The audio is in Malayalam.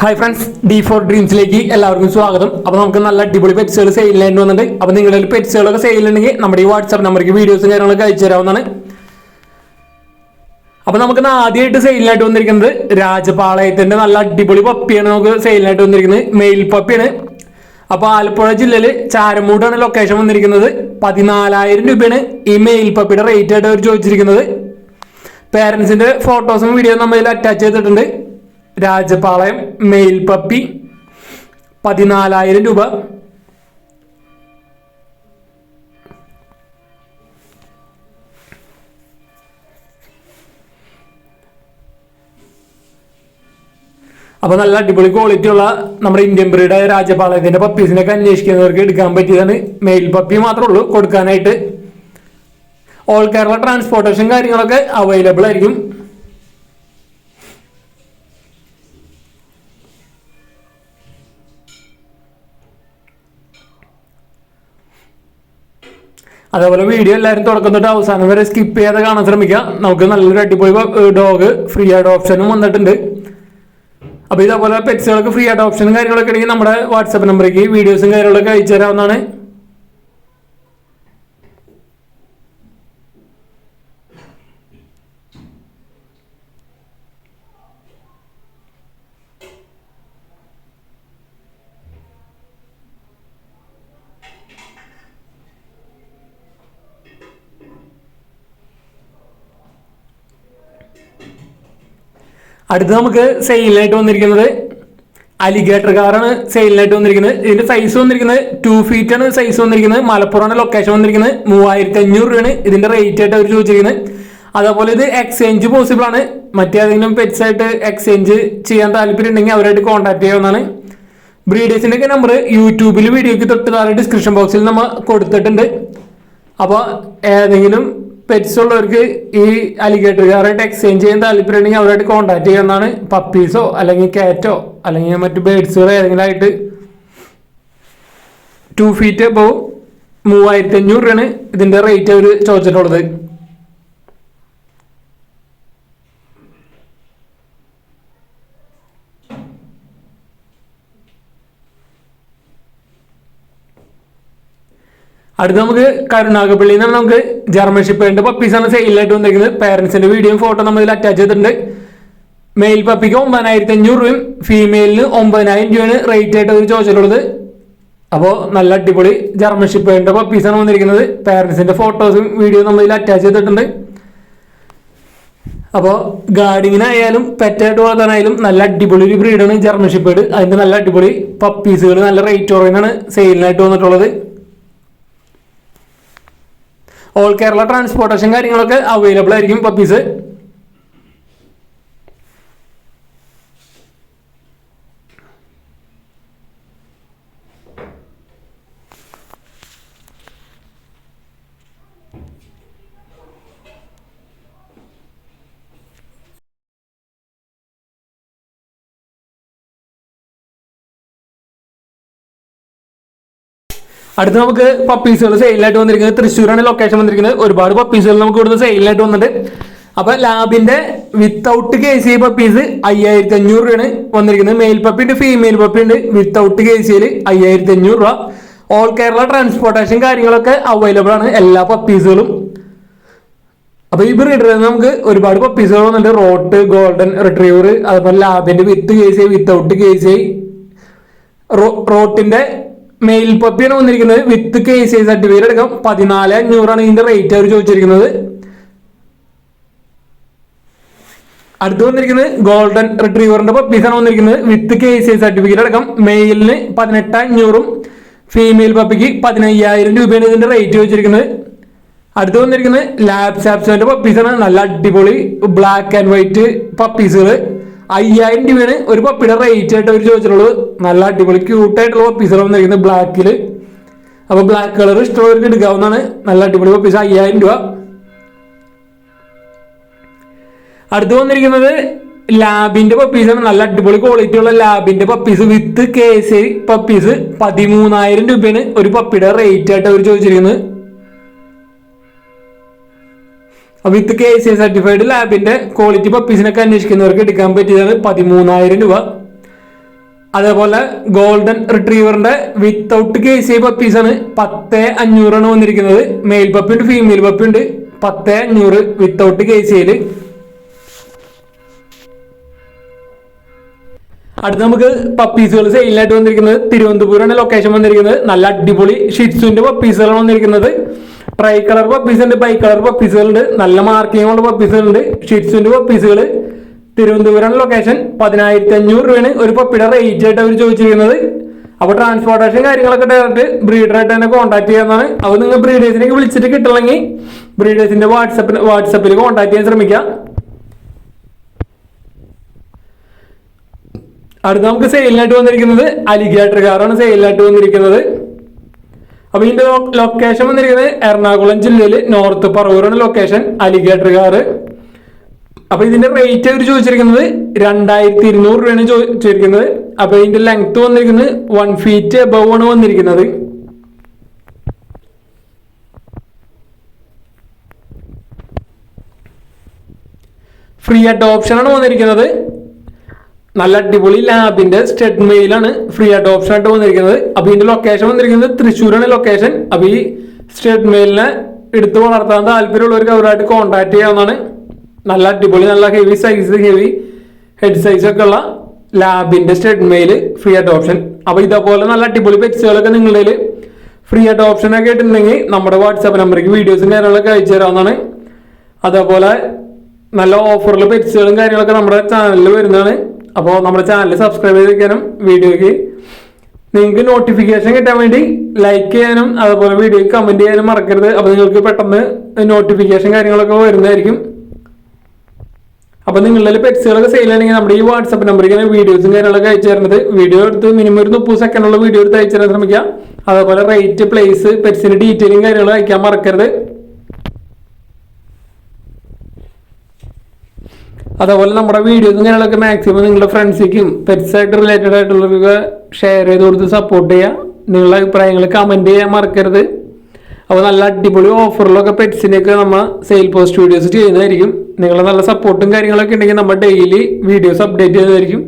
ഹായ് ഫ്രണ്ട്സ് ഡി ഫോർ ഡ്രീംസിലേക്ക് എല്ലാവർക്കും സ്വാഗതം. അപ്പോൾ നമുക്ക് നല്ല അടിപൊളി പെറ്റ്സുകൾ സെയിൽ ചെയ്യേണ്ടി വന്നിട്ടുണ്ട്. അപ്പോൾ നിങ്ങളുടെ പെറ്റ്സുകളൊക്കെ സെയിൽ ഉണ്ടെങ്കിൽ നമ്മുടെ ഈ വാട്സാപ്പ് നമ്പർക്ക് വീഡിയോസും കാര്യങ്ങളൊക്കെ അയച്ചു തരാവുന്നതാണ്. അപ്പോൾ നമുക്ക് ആദ്യമായിട്ട് സെയിലിനായിട്ട് വന്നിരിക്കുന്നത് രാജപാളയത്തിന്റെ നല്ല അടിപൊളി പപ്പിയാണ് നമുക്ക് സെയിലിനായിട്ട് വന്നിരിക്കുന്നത്. മെയിൽ പപ്പിയാണ് അപ്പോൾ ആലപ്പുഴ ജില്ലയിൽ ചാരമൂടാണ് ലൊക്കേഷൻ വന്നിരിക്കുന്നത്. പതിനാലായിരം രൂപയാണ് ഈ മെയിൽ പപ്പിയുടെ റേറ്റ് ആയിട്ട് അവർ ചോദിച്ചിരിക്കുന്നത്. പേരൻസിന്റെ ഫോട്ടോസും വീഡിയോ നമ്മൾ അറ്റാച്ച് ചെയ്തിട്ടുണ്ട്. രാജപാളയം മെയിൽ പപ്പി പതിനാലായിരം രൂപ. അപ്പോൾ നല്ല അടിപൊളി ക്വാളിറ്റി ഉള്ള നമ്മുടെ ഇന്ത്യൻ ബ്രീഡായ രാജപാളയത്തിന്റെ പപ്പീസിനൊക്കെ അന്വേഷിക്കുന്നവർക്ക് എടുക്കാൻ പറ്റിയതാണ്. മെയിൽ പപ്പി മാത്രമേ ഉള്ളൂ കൊടുക്കാനായിട്ട്. ഓൾ കേരള ട്രാൻസ്പോർട്ടേഷൻ കാര്യങ്ങളൊക്കെ അവൈലബിൾ ആയിരിക്കും. അതേപോലെ വീഡിയോ എല്ലാവരും തുടക്കം തൊട്ട് അവസാനം വരെ സ്കിപ്പ് ചെയ്യാതെ കാണാൻ ശ്രമിക്കുക നമുക്ക് നല്ലൊരു അടിപൊളി ഡോഗ് ഫ്രീ ആയിട്ട് ഓപ്ഷനും വന്നിട്ടുണ്ട്. അപ്പോൾ ഇതേപോലെ പെറ്റ്സുകൾക്ക് ഫ്രീ ആയിട്ട് ഓപ്ഷനും കാര്യങ്ങളൊക്കെ ഉണ്ടെങ്കിൽ നമ്മുടെ വാട്സാപ്പ് നമ്പറേക്ക് വീഡിയോസും കാര്യങ്ങളൊക്കെ അയച്ചു തരാവുന്നതാണ് അടുത്ത് നമുക്ക് സെയിലിനായിട്ട് വന്നിരിക്കുന്നത് അലിഗേറ്റർ കാറാണ് സെയിലിനായിട്ട് വന്നിരിക്കുന്നത്. ഇതിന്റെ സൈസ് വന്നിരിക്കുന്നത് ടു ഫീറ്റ് ആണ്. സൈസ് വന്നിരിക്കുന്നത്. മലപ്പുറമാണ് ലൊക്കേഷൻ വന്നിരിക്കുന്നത് മൂവായിരത്തി അഞ്ഞൂറ് രൂപയാണ്. ഇതിന്റെ റേറ്റ് ആയിട്ട് അവർ ചോദിച്ചിരിക്കുന്നത്. അതേപോലെ ഇത് എക്സ്ചേഞ്ച് പോസിബിൾ ആണ്. മറ്റേതെങ്കിലും പെറ്റ്സ് ആയിട്ട് എക്സ്ചേഞ്ച് ചെയ്യാൻ താല്പര്യം ഉണ്ടെങ്കിൽ അവരായിട്ട് കോൺടാക്ട് ചെയ്യാവുന്നതാണ്. ബ്രീഡേഴ്സിന്റെ ഒക്കെ നമ്പർ യൂട്യൂബിൽ വീഡിയോക്ക് തൊട്ട് താഴെ ഡിസ്ക്രിപ്ഷൻ ബോക്സിൽ നമ്മൾ കൊടുത്തിട്ടുണ്ട്. അപ്പോൾ ഏതെങ്കിലും പെറ്റ്സ് ഉള്ളവർക്ക് ഈ അലിഗേറ്ററുകാരായിട്ട് എക്സ്ചേഞ്ച് ചെയ്യാൻ താല്പര്യമുണ്ടെങ്കിൽ അവരായിട്ട് കോൺടാക്ട് ചെയ്യുന്നതാണ് പപ്പീസോ അല്ലെങ്കിൽ കാറ്റോ അല്ലെങ്കിൽ മറ്റു ബേഡ്സുകളോ ഏതെങ്കിലും ആയിട്ട് ടു ഫീറ്റ് അപ്പോൾ മൂവായിരത്തി അഞ്ഞൂറ് രൂപയാണ് ഇതിന്റെ റേറ്റ് അവർ ചോദിച്ചിട്ടുള്ളത്. അടുത്ത് നമുക്ക് കരുണാകപ്പള്ളി എന്നാണ് നമുക്ക് ജർമ്മൻ ഉണ്ട് പപ്പീസാണ് സെയിലായിട്ട് വന്നിരിക്കുന്നത്. പേരൻസിന്റെ വീഡിയോയും ഫോട്ടോ നമ്മൾ ഇതിൽ അറ്റാച്ച് ചെയ്തിട്ടുണ്ട്. മെയിൽ പപ്പിക്ക് ഒമ്പതിനായിരത്തി അഞ്ഞൂറ് രൂപയും ഫീമെയിലിന് ഒമ്പതിനായിരം രൂപയാണ് റേറ്റ് ആയിട്ട് അവർ ചോദിച്ചിട്ടുള്ളത്. അപ്പോൾ നല്ല അടിപൊളി ജർമ്മൻ ഉണ്ട് പപ്പീസാണ് വന്നിരിക്കുന്നത്. പേരൻസിന്റെ ഫോട്ടോസും വീഡിയോയും നമ്മൾ ഇതിൽ അറ്റാച്ച് ചെയ്തിട്ടുണ്ട്. അപ്പോൾ ഗാർഡിങ്ങിനായാലും പെറ്റായിട്ട് വളർത്താനായാലും നല്ല അടിപൊളി ഒരു ബ്രീഡാണ് ജർമ്മൻ ഷിപ്പേഡ് അതിന്റെ നല്ല അടിപൊളി പപ്പീസുകൾ നല്ല റേറ്റ് കുറവിനാണ് സെയിലിനായിട്ട് വന്നിട്ടുള്ളത്. ഓൾ കേരള ട്രാൻസ്പോർട്ടേഷൻ കാര്യങ്ങളൊക്കെ അവൈലബിൾ ആയിരിക്കും പപ്പീസ് അടുത്ത് നമുക്ക് പപ്പീസുകൾ സെയിലായിട്ട് വന്നിരിക്കുന്നത് തൃശ്ശൂരാണ് ലൊക്കേഷൻ വന്നിരിക്കുന്നത്. ഒരുപാട് പപ്പീസുകൾ നമുക്ക് ഇവിടുന്ന് സെയിലായിട്ട് വന്നിട്ടുണ്ട്. അപ്പൊ ലാബിന്റെ വിത്തൗട്ട് കെ സി പപ്പീസ് അയ്യായിരത്തി അഞ്ഞൂറ് രൂപയാണ് വന്നിരിക്കുന്നത്. മെയിൽ പപ്പി ഉണ്ട് ഫീമെയിൽ പപ്പി ഉണ്ട്. വിത്തൗട്ട് കെ സിയിൽ അയ്യായിരത്തി അഞ്ഞൂറ് രൂപ. ഓൾ കേരള ട്രാൻസ്പോർട്ടേഷൻ കാര്യങ്ങളൊക്കെ അവൈലബിൾ ആണ് എല്ലാ പപ്പീസുകളും അപ്പൊ ഈ ബ്രീഡറിൽ നമുക്ക് ഒരുപാട് പപ്പീസുകൾ വന്നിട്ടുണ്ട്. റോട്ട് ഗോൾഡൻ റിട്രീവർ അതുപോലെ ലാബിന്റെ with K C without C റോട്ടിന്റെ male പപ്പിയാണ് വന്നിരിക്കുന്നത്. വിത്ത് കെ സി സർട്ടിഫിക്കറ്റ് എടുക്കാം. പതിനാല് അഞ്ഞൂറാണ് ഇതിന്റെ റേറ്റ് അവർ ചോദിച്ചിരിക്കുന്നത്. അടുത്ത് വന്നിരിക്കുന്നത് ഗോൾഡൻ റിട്രീവറിന്റെ പപ്പീസാണ് വന്നിരിക്കുന്നത്. വിത്ത് കെ സി സർട്ടിഫിക്കറ്റ് അടക്കം മെയിലിന് പതിനെട്ട് അഞ്ഞൂറും ഫീമെയിൽ പപ്പിക്ക് പതിനയ്യായിരം രൂപയാണ് ഇതിന്റെ റേറ്റ് ചോദിച്ചിരിക്കുന്നത്. അടുത്ത് വന്നിരിക്കുന്നത് ലാബ് സാപ്സോന്റെ പപ്പീസാണ് നല്ല അടിപൊളി ബ്ലാക്ക് ആൻഡ് വൈറ്റ് പപ്പീസുകൾ അയ്യായിരം രൂപയാണ്. ഒരു പപ്പിയുടെ റേറ്റ് ആയിട്ട് അവർ ചോദിച്ചിട്ടുള്ളത്. നല്ല അടിപൊളി ക്യൂട്ടായിട്ടുള്ള പപ്പീസാണ് വന്നിരിക്കുന്നത് ബ്ലാക്കിൽ അപ്പോൾ ബ്ലാക്ക് കളർ ഇഷ്ടമുള്ളവർക്ക് എടുക്കാവുന്നതാണ്. നല്ല അടിപൊളി പപ്പീസ് അയ്യായിരം രൂപ. അടുത്ത് വന്നിരിക്കുന്നത് ലാബിന്റെ പപ്പീസാണ് നല്ല അടിപൊളി ക്വാളിറ്റി ഉള്ള ലാബിന്റെ പപ്പീസ് വിത്ത് കേസരി പപ്പീസ് പതിമൂന്നായിരം രൂപയാണ് ഒരു പപ്പിയുടെ റേറ്റ് ആയിട്ട് അവർ ചോദിച്ചിരിക്കുന്നത്. വിത്ത് കെ സി സർട്ടിഫൈഡ് ലാബിന്റെ ക്വാളിറ്റി പപ്പീസിനൊക്കെ അന്വേഷിക്കുന്നവർക്ക് എടുക്കാൻ പറ്റിയതാണ് പതിമൂന്നായിരം രൂപ. അതേപോലെ ഗോൾഡൻ റിട്രീവറിന്റെ വിത്തൗട്ട് കെ സി പപ്പീസാണ് പത്ത് അഞ്ഞൂറാണ് വന്നിരിക്കുന്നത്. മെയിൽ പപ്പി ഉണ്ട് ഫീമെയിൽ പപ്പി ഉണ്ട്. പത്ത് അഞ്ഞൂറ് വിത്തൗട്ട് കെ സി ഐയിൽ അടുത്ത് നമുക്ക് പപ്പീസുകൾ സെയിലായിട്ട് വന്നിരിക്കുന്നത്. തിരുവനന്തപുരമാണ് ലൊക്കേഷൻ വന്നിരിക്കുന്നത്. നല്ല അടിപൊളി ഷിറ്റ്സുവിന്റെ പപ്പീസുകളാണ് വന്നിരിക്കുന്നത്. ട്രൈ കളർ പപ്പീസ് ഉണ്ട് ബൈ കളർ പപ്പീസുകൾ ഉണ്ട് നല്ല മാർക്കിംഗ് ഉള്ള പപ്പീസുകൾ ഉണ്ട് ഷിറ്റ്സുവിന്റെ പപ്പീസുകൾ തിരുവനന്തപുരം ലൊക്കേഷൻ പതിനായിരത്തി അഞ്ഞൂറ് രൂപയാണ് ഒരു പപ്പിയുടെ റേറ്റ് ആയിട്ട് അവർ ചോദിച്ചിരിക്കുന്നത്. അപ്പോൾ ട്രാൻസ്പോർട്ടേഷൻ കാര്യങ്ങളൊക്കെ ഡയറക്റ്റ് ബ്രീഡറായിട്ട് തന്നെ കോൺടാക്ട് ചെയ്യാവുന്നതാണ്. അപ്പോൾ നിങ്ങൾ ബ്രീഡേഴ്സിനേക്ക് വിളിച്ചിട്ട് കിട്ടണമെങ്കിൽ ബ്രീഡേഴ്സിന്റെ വാട്സപ്പിൽ വാട്സപ്പിൽ കോൺടാക്ട് ചെയ്യാൻ ശ്രമിക്കുക. അടുത്ത നമുക്ക് സെയിലിനായിട്ട് വന്നിരിക്കുന്നത് അലിഗേറ്റർ കാറാണ് സെയിലിനായിട്ട് വന്നിരിക്കുന്നത്. അപ്പൊ ഇതിന്റെ ലൊക്കേഷൻ വന്നിരിക്കുന്നത് എറണാകുളം ജില്ലയിൽ നോർത്ത് പറവൂരാണ് ലൊക്കേഷൻ അലിഗേറ്റർ കാറ് അപ്പൊ ഇതിന്റെ റേറ്റ് അവർ ചോദിച്ചിരിക്കുന്നത് രണ്ടായിരത്തി ഇരുന്നൂറ് രൂപയാണ് ചോദിച്ചിരിക്കുന്നത്. അപ്പൊ ഇതിന്റെ ലെങ്ത് വന്നിരിക്കുന്നത് വൺ ഫീറ്റ് എബവ് ആണ് വന്നിരിക്കുന്നത്. ഫ്രീ അഡോപ്ഷൻ ആണ് വന്നിരിക്കുന്നത്. നല്ല അടിപൊളി ലാബിന്റെ സ്റ്റെഡ് മെയിലാണ് ഫ്രീ അഡോപ്ഷൻ ആയിട്ട് വന്നിരിക്കുന്നത്. അപ്പൊ ഇതിന്റെ ലൊക്കേഷൻ വന്നിരിക്കുന്നത് തൃശ്ശൂരാണ് ലൊക്കേഷൻ അപ്പൊ ഈ സ്റ്റെഡ് മെയിലിനെ എടുത്ത് വളർത്താൻ താല്പര്യമുള്ളവർക്ക് അവരായിട്ട് കോൺടാക്ട് ചെയ്യാവുന്നതാണ്. നല്ല അടിപൊളി നല്ല heavy size heavy head size ഒക്കെ ഉള്ള ലാബിന്റെ സ്റ്റെഡ് മെയിൽ ഫ്രീ അഡോപ്ഷൻ അപ്പൊ ഇതേപോലെ നല്ല അടിപൊളി പെറ്റ്സുകളൊക്കെ നിങ്ങളുടെ ഫ്രീ അഡോപ്ഷൻ ഒക്കെ ഇട്ടുണ്ടെങ്കിൽ നമ്മുടെ വാട്സാപ്പ് നമ്പറിലേക്ക് വീഡിയോസും കാര്യങ്ങളൊക്കെ അയച്ചു തരാവുന്നതാണ്. അതേപോലെ നല്ല ഓഫറിൽ പെറ്റ്സുകളും കാര്യങ്ങളൊക്കെ നമ്മുടെ ചാനലിൽ വരുന്നതാണ്. അപ്പോൾ നമ്മുടെ ചാനൽ സബ്സ്ക്രൈബ് ചെയ്ത് വെക്കാനും വീഡിയോയ്ക്ക് നിങ്ങൾക്ക് നോട്ടിഫിക്കേഷൻ കിട്ടാൻ വേണ്ടി ലൈക്ക് ചെയ്യാനും അതുപോലെ വീഡിയോ കമന്റ് ചെയ്യാനും മറക്കരുത്. അപ്പോൾ നിങ്ങൾക്ക് പെട്ടെന്ന് നോട്ടിഫിക്കേഷൻ കാര്യങ്ങളൊക്കെ വരുന്നതായിരിക്കും. അപ്പോൾ നിങ്ങളുടെ പെറ്റ്സുകളൊക്കെ സെയിൽ ആണെങ്കിൽ നമ്മുടെ ഈ വാട്സപ്പ് നമ്പറിൽ വീഡിയോസും കാര്യങ്ങളൊക്കെ അയച്ചു തരുന്നത്. വീഡിയോ എടുത്ത് മിനിമം ഒരു മുപ്പത് സെക്കൻഡുള്ള വീഡിയോ എടുത്ത് അയച്ചു തരാൻ ശ്രമിക്കുക. അതേപോലെ റേറ്റ് പ്ലേസ് പെറ്റ്സിന്റെ ഡീറ്റെയിലും കാര്യങ്ങളും അയക്കാൻ മറക്കരുത്. അതേപോലെ നമ്മുടെ വീഡിയോസ് ഇങ്ങനെയുള്ളൊക്കെ മാക്സിമം നിങ്ങളുടെ ഫ്രണ്ട്സിക്കും പെറ്റ്സായിട്ട് റിലേറ്റഡ് ആയിട്ടുള്ളവർക്ക് ഷെയർ ചെയ്ത് കൊടുത്ത് സപ്പോർട്ട് ചെയ്യുക. നിങ്ങളുടെ അഭിപ്രായങ്ങൾ കമന്റ് ചെയ്യാൻ മറക്കരുത്. അപ്പോൾ നല്ല അടിപൊളി ഓഫറിലൊക്കെ പെറ്റ്സിനെയൊക്കെ നമ്മൾ സെയിൽ പോസ്റ്റ് വീഡിയോസ് ചെയ്യുന്നതായിരിക്കും. നിങ്ങളുടെ നല്ല സപ്പോർട്ടും കാര്യങ്ങളൊക്കെ ഉണ്ടെങ്കിൽ നമ്മൾ ഡെയിലി വീഡിയോസ് അപ്ഡേറ്റ് ചെയ്യുന്നതായിരിക്കും.